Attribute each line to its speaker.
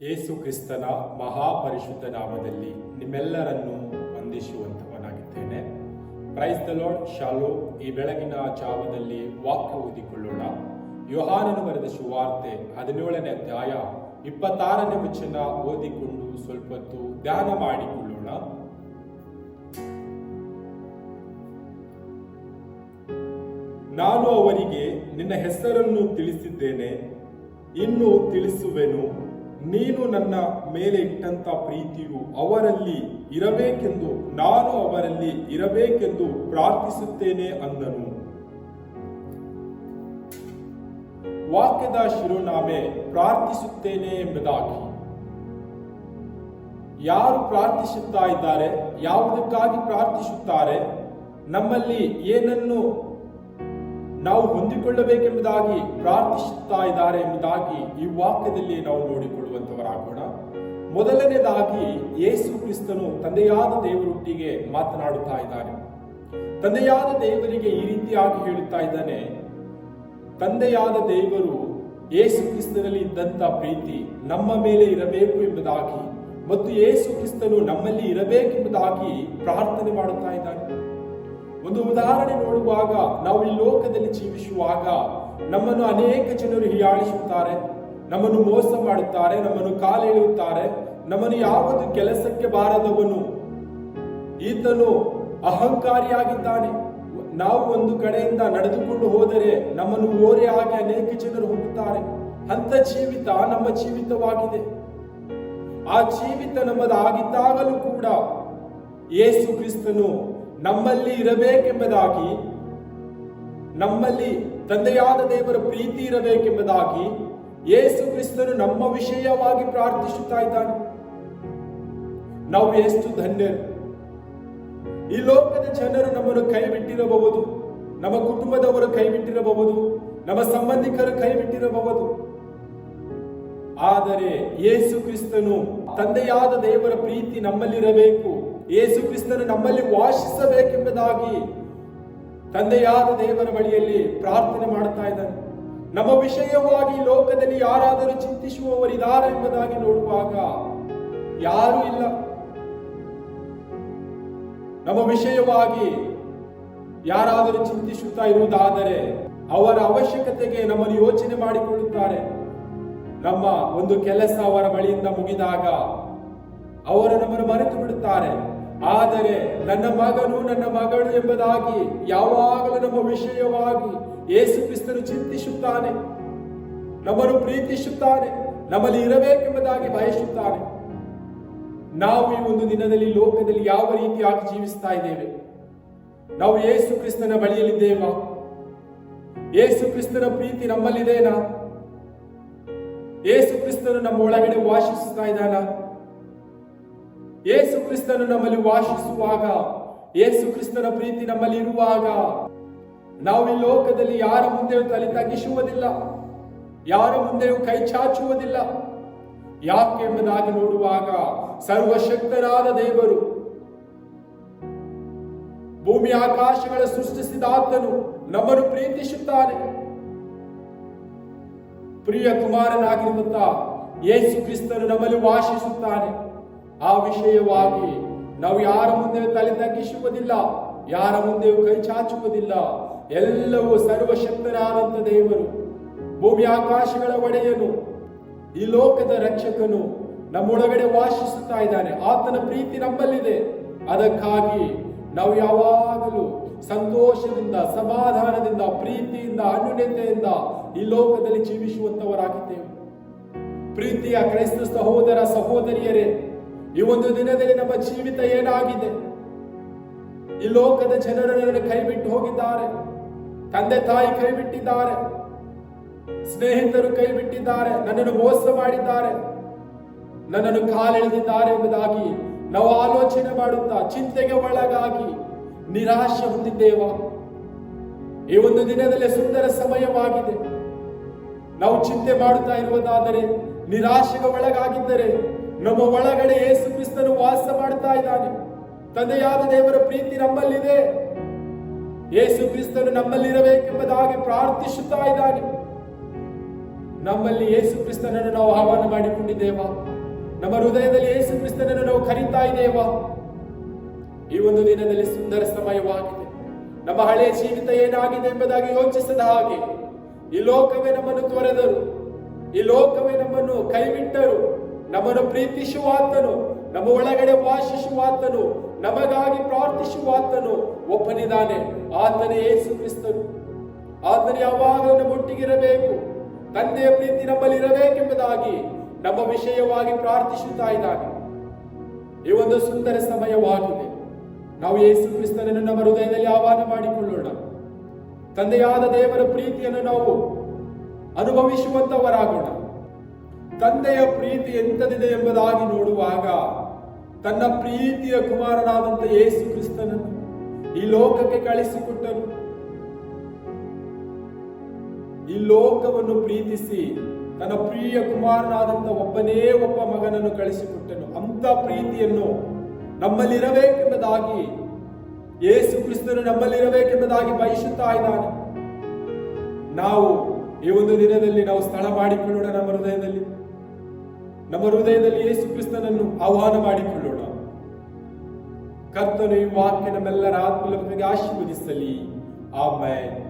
Speaker 1: ಯೇಸು ಕ್ರಿಸ್ತನ ಮಹಾಪರಿಶುದ್ಧ ನಾಮದಲ್ಲಿ ನಿಮ್ಮೆಲ್ಲರನ್ನು ವಂದಿಸುವಂತವನಾಗಿದ್ದೇನೆ ಪ್ರೈಸ್ ದ ಲಾರ್ಡ್ ಶಾಲೋ ಈ ಬೆಳಗಿನ ಜಾವದಲ್ಲಿ ವಾಕ್ಯ ಓದಿಕೊಳ್ಳೋಣ. ಯೋಹಾನನು ಬರೆದ ಸುವಾರ್ತೆ ಹದಿನೇಳನೇ ಅಧ್ಯಾಯ ಇಪ್ಪತ್ತಾರನೇ ವಚನ ಓದಿಕೊಂಡು ಸ್ವಲ್ಪ ಹೊತ್ತು ಧ್ಯಾನ ಮಾಡಿಕೊಳ್ಳೋಣ. ನಾನು ಅವರಿಗೆ ನಿನ್ನ ಹೆಸರನ್ನು ತಿಳಿಸಿದ್ದೇನೆ, ಇನ್ನು ತಿಳಿಸುವೆನು. ನೀನು ನನ್ನ ಮೇಲೆ ಇಟ್ಟಂತ ಪ್ರೀತಿಯು ಅವರಲ್ಲಿ ಇರಬೇಕೆಂದು, ನಾನು ಅವರಲ್ಲಿ ಇರಬೇಕೆಂದು ಪ್ರಾರ್ಥಿಸುತ್ತೇನೆ ಅಂದನು. ವಾಕ್ಯದ ಶಿರೋನಾಮೆ, ಪ್ರಾರ್ಥಿಸುತ್ತೇನೆ ಎಂಬುದಾಗಿ. ಯಾರು ಪ್ರಾರ್ಥಿಸುತ್ತಾ ಇದ್ದಾರೆ, ಯಾವುದಕ್ಕಾಗಿ ಪ್ರಾರ್ಥಿಸುತ್ತಾರೆ, ನಮ್ಮಲ್ಲಿ ಏನನ್ನು ನಾವು ಹೊಂದಿಕೊಳ್ಳಬೇಕೆಂಬುದಾಗಿ ಪ್ರಾರ್ಥಿಸುತ್ತಾ ಇದ್ದಾರೆ ಎಂಬುದಾಗಿ ಈ ವಾಕ್ಯದಲ್ಲಿ ನಾವು ನೋಡಿಕೊಳ್ಳುವಂತವರಾಗೋಣ ಮೊದಲನೇದಾಗಿ ಯೇಸು ಕ್ರಿಸ್ತನು ತಂದೆಯಾದ ದೇವರೊಟ್ಟಿಗೆ ಮಾತನಾಡುತ್ತಾ ಇದ್ದಾನೆ. ತಂದೆಯಾದ ದೇವರಿಗೆ ಈ ರೀತಿಯಾಗಿ ಹೇಳುತ್ತಾ ಇದ್ದಾನೆ, ತಂದೆಯಾದ ದೇವರು ಯೇಸು ಕ್ರಿಸ್ತನಲ್ಲಿ ಇದ್ದಂತ ಪ್ರೀತಿ ನಮ್ಮ ಮೇಲೆ ಇರಬೇಕು ಎಂಬುದಾಗಿ ಮತ್ತು ಯೇಸು ಕ್ರಿಸ್ತನು ನಮ್ಮಲ್ಲಿ ಇರಬೇಕೆಂಬುದಾಗಿ ಪ್ರಾರ್ಥನೆ ಮಾಡುತ್ತಾ ಇದ್ದಾನೆ. ಒಂದು ಉದಾಹರಣೆ ನೋಡುವಾಗ ನಾವು ಈ ಲೋಕದಲ್ಲಿ ಜೀವಿಸುವಾಗ ನಮ್ಮನ್ನು ಅನೇಕ ಜನರು ಹೀಯಾಳಿಸುತ್ತಾರೆ, ನಮ್ಮನ್ನು ಮೋಸ ಮಾಡುತ್ತಾರೆ, ನಮ್ಮನ್ನು ಕಾಲೆಳೆಯುತ್ತಾರೆ ನಮ್ಮನ್ನು ಯಾವುದು ಕೆಲಸಕ್ಕೆ ಬಾರದವನು? ಈತನು ಅಹಂಕಾರಿಯಾಗಿದ್ದಾನೆ. ನಾವು ಒಂದು ಕಡೆಯಿಂದ ನಡೆದುಕೊಂಡು ಹೋದರೆ ನಮ್ಮನ್ನು ಓರೆ ಆಗಿ ಅನೇಕ ಜನರು ಹೋಗುತ್ತಾರೆ. ಅಂತ ಜೀವಿತ ನಮ್ಮ ಜೀವಿತವಾಗಿದೆ. ಆ ಜೀವಿತ ನಮ್ಮದಾಗಿದ್ದಾಗಲೂ ಕೂಡ ಯೇಸು ಕ್ರಿಸ್ತನು ನಮ್ಮಲ್ಲಿ ಇರಬೇಕೆಂಬುದಾಗಿ, ನಮ್ಮಲ್ಲಿ ತಂದೆಯಾದ ದೇವರ ಪ್ರೀತಿ ಇರಬೇಕೆಂಬುದಾಗಿ ಯೇಸು ಕ್ರಿಸ್ತನು ನಮ್ಮ ವಿಷಯವಾಗಿ ಪ್ರಾರ್ಥಿಸುತ್ತಾ ಇದ್ದಾನೆ. ನಾವು ಎಷ್ಟು ಧನ್ಯರು. ಈ ಲೋಕದ ಜನರು ನಮ್ಮನ್ನು ಕೈ ಬಿಟ್ಟಿರಬಹುದು ನಮ್ಮ ಕುಟುಂಬದವರು ಕೈ ಬಿಟ್ಟಿರಬಹುದು ನಮ್ಮ ಸಂಬಂಧಿಕರು ಕೈ ಬಿಟ್ಟಿರಬಹುದು ಆದರೆ ಯೇಸು ಕ್ರಿಸ್ತನು ತಂದೆಯಾದ ದೇವರ ಪ್ರೀತಿ ನಮ್ಮಲ್ಲಿರಬೇಕು. ಯೇಸು ಕ್ರಿಸ್ತನು ನಮ್ಮಲ್ಲಿ ವಾಸಿಸಬೇಕೆಂಬುದಾಗಿ ತಂದೆಯಾದ ದೇವರ ಬಳಿಯಲ್ಲಿ ಪ್ರಾರ್ಥನೆ ಮಾಡುತ್ತಾ ಇದ್ದಾನೆ. ನಮ್ಮ ವಿಷಯವಾಗಿ ಲೋಕದಲ್ಲಿ ಯಾರಾದರೂ ಚಿಂತಿಸುವವರಿದ್ದಾರೆ ಎಂಬುದಾಗಿ ನೋಡುವಾಗ ಯಾರೂ ಇಲ್ಲ. ನಮ್ಮ ವಿಷಯವಾಗಿ ಯಾರಾದರೂ ಚಿಂತಿಸುತ್ತಾ ಇರುವುದಾದರೆ ಅವರ ಅವಶ್ಯಕತೆಗೆ ನಮ್ಮನ್ನು ಯೋಚನೆ ಮಾಡಿಕೊಳ್ಳುತ್ತಾರೆ. ನಮ್ಮ ಒಂದು ಕೆಲಸ ಅವರ ಬಳಿಯಿಂದ ಮುಗಿದಾಗ ಅವರು ನಮ್ಮನ್ನು ಮರೆತು ಬಿಡುತ್ತಾರೆ ಆದರೆ ನನ್ನ ಮಗನು ನನ್ನ ಮಗಳು ಎಂಬುದಾಗಿ ಯಾವಾಗಲೂ ನಮ್ಮ ವಿಷಯವಾಗಿ ಯೇಸು ಕ್ರಿಸ್ತನು ಚಿಂತಿಸುತ್ತಾನೆ. ನಮ್ಮನ್ನು ಪ್ರೀತಿಸುತ್ತಾನೆ. ನಮ್ಮಲ್ಲಿ ಇರಬೇಕೆಂಬುದಾಗಿ ಬಯಸುತ್ತಾನೆ. ನಾವು ಈ ಒಂದು ದಿನದಲ್ಲಿ ಲೋಕದಲ್ಲಿ ಯಾವ ರೀತಿಯಾಗಿ ಜೀವಿಸ್ತಾ ಇದ್ದೇವೆ? ನಾವು ಏಸು ಕ್ರಿಸ್ತನ ಬಳಿಯಲ್ಲಿದ್ದೇವಾ? ಏಸು ಕ್ರಿಸ್ತನ ಪ್ರೀತಿ ನಮ್ಮಲ್ಲಿದೇನಾ? ಯೇಸು ಕ್ರಿಸ್ತನು ನಮ್ಮ ಒಳಗಡೆ ವಾಸಿಸ್ತಾ ಇದ್ದಾನ? ಯೇಸು ಕ್ರಿಸ್ತನು ನಮ್ಮಲ್ಲಿ ವಾಸಿಸುವಾಗ ಯೇಸು ಕ್ರಿಸ್ತನ ಪ್ರೀತಿ ನಮ್ಮಲ್ಲಿ ಇರುವಾಗ, ನಾವು ಈ ಲೋಕದಲ್ಲಿ ಯಾರ ಮುಂದೆಯೂ ತಲೆ ತಗ್ಗಿಸುವುದಿಲ್ಲ, ಯಾರ ಮುಂದೆಯೂ ಕೈ ಚಾಚುವುದಿಲ್ಲ. ಯಾಕೆ ಎಂಬುದಾಗಿ ನೋಡುವಾಗ ಸರ್ವಶಕ್ತರಾದ ದೇವರು, ಭೂಮಿ ಆಕಾಶಗಳ ಸೃಷ್ಟಿಸಿದ ಆತನು ನಮ್ಮನ್ನು ಪ್ರೀತಿಸುತ್ತಾನೆ. ಪ್ರಿಯ ಕುಮಾರನಾಗಿರುವಂತ ಯೇಸು ಕ್ರಿಸ್ತನು ನಮ್ಮಲ್ಲಿ ವಾಸಿಸುತ್ತಾನೆ. ಆ ವಿಷಯವಾಗಿ ನಾವು ಯಾರ ಮುಂದೆ ತಲೆ ತಗ್ಗಿಸುವುದಿಲ್ಲ ಯಾರ ಮುಂದೆಯೂ ಕೈ ಚಾಚುವುದಿಲ್ಲ. ಎಲ್ಲವೂ ಸರ್ವಶಕ್ತರಾದಂತ ದೇವರು, ಭೂಮಿ ಆಕಾಶಗಳ ಒಡೆಯನು, ಈ ಲೋಕದ ರಕ್ಷಕನು ನಮ್ಮೊಳಗಡೆ ವಾಸಿಸುತ್ತಾ ಇದ್ದಾನೆ. ಆತನ ಪ್ರೀತಿ ನಮ್ಮಲ್ಲಿದೆ. ಅದಕ್ಕಾಗಿ ನಾವು ಯಾವಾಗಲೂ ಸಂತೋಷದಿಂದ, ಸಮಾಧಾನದಿಂದ, ಪ್ರೀತಿಯಿಂದ ಅನುನ್ಯತೆಯಿಂದ ಈ ಲೋಕದಲ್ಲಿ ಜೀವಿಸುವಂತವರಾಗಿದ್ದೇವೆ ಪ್ರೀತಿಯ ಕ್ರೈಸ್ತ ಸಹೋದರ ಸಹೋದರಿಯರೇ ಈ ಒಂದು ದಿನದಲ್ಲಿ ನಮ್ಮ ಜೀವಿತ ಏನಾಗಿದೆ? ಈ ಲೋಕದ ಜನರು ನನ್ನನ್ನು ಕೈ ಬಿಟ್ಟು ಹೋಗಿದ್ದಾರೆ. ತಂದೆ ತಾಯಿ ಕೈ ಬಿಟ್ಟಿದ್ದಾರೆ ಸ್ನೇಹಿತರು ಕೈ ಬಿಟ್ಟಿದ್ದಾರೆ ನನ್ನನ್ನು ಮೋಸ ಮಾಡಿದ್ದಾರೆ. ನನ್ನನ್ನು ಕಾಲೆಳೆದಿದ್ದಾರೆ ಎಂಬುದಾಗಿ ನಾವು ಆಲೋಚನೆ ಮಾಡುತ್ತಾ, ಚಿಂತೆಗೆ ಒಳಗಾಗಿ ನಿರಾಶೆ ಹೊಂದಿದ್ದೇವ? ಈ ಒಂದು ದಿನದಲ್ಲಿ ಸುಂದರ ಸಮಯವಾಗಿದೆ. ನಾವು ಚಿಂತೆ ಮಾಡುತ್ತಾ ಇರುವುದಾದರೆ, ನಿರಾಶೆಗೆ ಒಳಗಾಗಿದ್ದರೆ ನಮ್ಮ ಒಳಗಡೆ ಯೇಸು ಕ್ರಿಸ್ತನು ವಾಸ ಮಾಡ್ತಾ ಇದ್ದಾನೆ. ತಂದೆಯಾದ ದೇವರ ಪ್ರೀತಿ ನಮ್ಮಲ್ಲಿದೆ. ಯೇಸು ಕ್ರಿಸ್ತನು ನಮ್ಮಲ್ಲಿರಬೇಕೆಂಬುದಾಗಿ ಪ್ರಾರ್ಥಿಸುತ್ತಾ ಇದ್ದಾನೆ. ನಮ್ಮಲ್ಲಿ ಯೇಸು ಕ್ರಿಸ್ತನನ್ನು ನಾವು ಆಹ್ವಾನ ಮಾಡಿಕೊಂಡಿದ್ದೇವಾ? ನಮ್ಮ ಹೃದಯದಲ್ಲಿ ಯೇಸು ಕ್ರಿಸ್ತನನ್ನು ನಾವು ಕರೀತಾ ಇದ್ದೇವಾ? ಈ ಒಂದು ದಿನದಲ್ಲಿ ಸುಂದರ ಸಮಯವಾಗಿದೆ. ನಮ್ಮ ಹಳೆಯ ಜೀವಿತ ಏನಾಗಿದೆ ಎಂಬುದಾಗಿ ಯೋಚಿಸದ ಹಾಗೆ ಈ ಲೋಕವೇ ನಮ್ಮನ್ನು ತೊರೆದರು. ಈ ಲೋಕವೇ ನಮ್ಮನ್ನು ಕೈಬಿಟ್ಟರು. ನಮ್ಮನ್ನು ಪ್ರೀತಿಸುವಾತನು, ನಮ್ಮ ಒಳಗಡೆ ವಾಸಿಸುವಾತನು, ನಮಗಾಗಿ ಪ್ರಾರ್ಥಿಸುವಾತನು. ಒಬ್ಬನಿದ್ದಾನೆ ಆತನೇ ಯೇಸು ಕ್ರಿಸ್ತನು. ಆತನೇ ಯಾವಾಗಲೂ ನಮ್ಮ ಒಟ್ಟಿಗಿರಬೇಕು ತಂದೆಯ ಪ್ರೀತಿ ನಮ್ಮಲ್ಲಿ ಇರಬೇಕೆಂಬುದಾಗಿ ನಮ್ಮ ವಿಷಯವಾಗಿ ಪ್ರಾರ್ಥಿಸುತ್ತಾ ಇದ್ದಾನೆ. ಈ ಒಂದು ಸುಂದರ ಸಮಯವಾಗಿದೆ. ನಾವು ಯೇಸು ಕ್ರಿಸ್ತನನ್ನು ನಮ್ಮ ಹೃದಯದಲ್ಲಿ ಆಹ್ವಾನ ಮಾಡಿಕೊಳ್ಳೋಣ. ತಂದೆಯಾದ ದೇವರ ಪ್ರೀತಿಯನ್ನು ನಾವು ಅನುಭವಿಸುವಂತವರಾಗೋಣ. ತಂದೆಯ ಪ್ರೀತಿ ಎಂತದಿದೆ ಎಂಬುದಾಗಿ ನೋಡುವಾಗ ತನ್ನ ಪ್ರೀತಿಯ ಕುಮಾರನಾದಂಥ ಯೇಸು ಕ್ರಿಸ್ತನನ್ನು ಈ ಲೋಕಕ್ಕೆ ಕಳಿಸಿಕೊಟ್ಟನು. ಈ ಲೋಕವನ್ನು ಪ್ರೀತಿಸಿ ತನ್ನ ಪ್ರಿಯ ಕುಮಾರನಾದಂಥ ಒಬ್ಬನೇ ಒಬ್ಬ ಮಗನನ್ನು ಕಳಿಸಿಕೊಟ್ಟನು. ಅಂತ ಪ್ರೀತಿಯನ್ನು ನಮ್ಮಲ್ಲಿರಬೇಕೆಂಬುದಾಗಿ ಯೇಸು ಕ್ರಿಸ್ತನು ನಮ್ಮಲ್ಲಿರಬೇಕೆಂಬುದಾಗಿ ಬಯಸುತ್ತಾ ಇದ್ದಾನೆ. ನಾವು ಈ ಒಂದು ದಿನದಲ್ಲಿ ನಾವು ಸ್ಥಳ ಮಾಡಿಕೊಳ್ಳೋಣ ನಮ್ಮ ಹೃದಯದಲ್ಲಿ. ನಮ್ಮ ಹೃದಯದಲ್ಲಿ ಯೇಸು ಕ್ರಿಸ್ತನನ್ನು ಆಹ್ವಾನ ಮಾಡಿಕೊಳ್ಳೋಣ. ಕರ್ತನು ಈ ವಾಕ್ಯ ನಮ್ಮೆಲ್ಲರ ಆತ್ಮಲಭ್ಯ ಆಶೀರ್ವದಿಸಲಿ. ಆಮೇಲೆ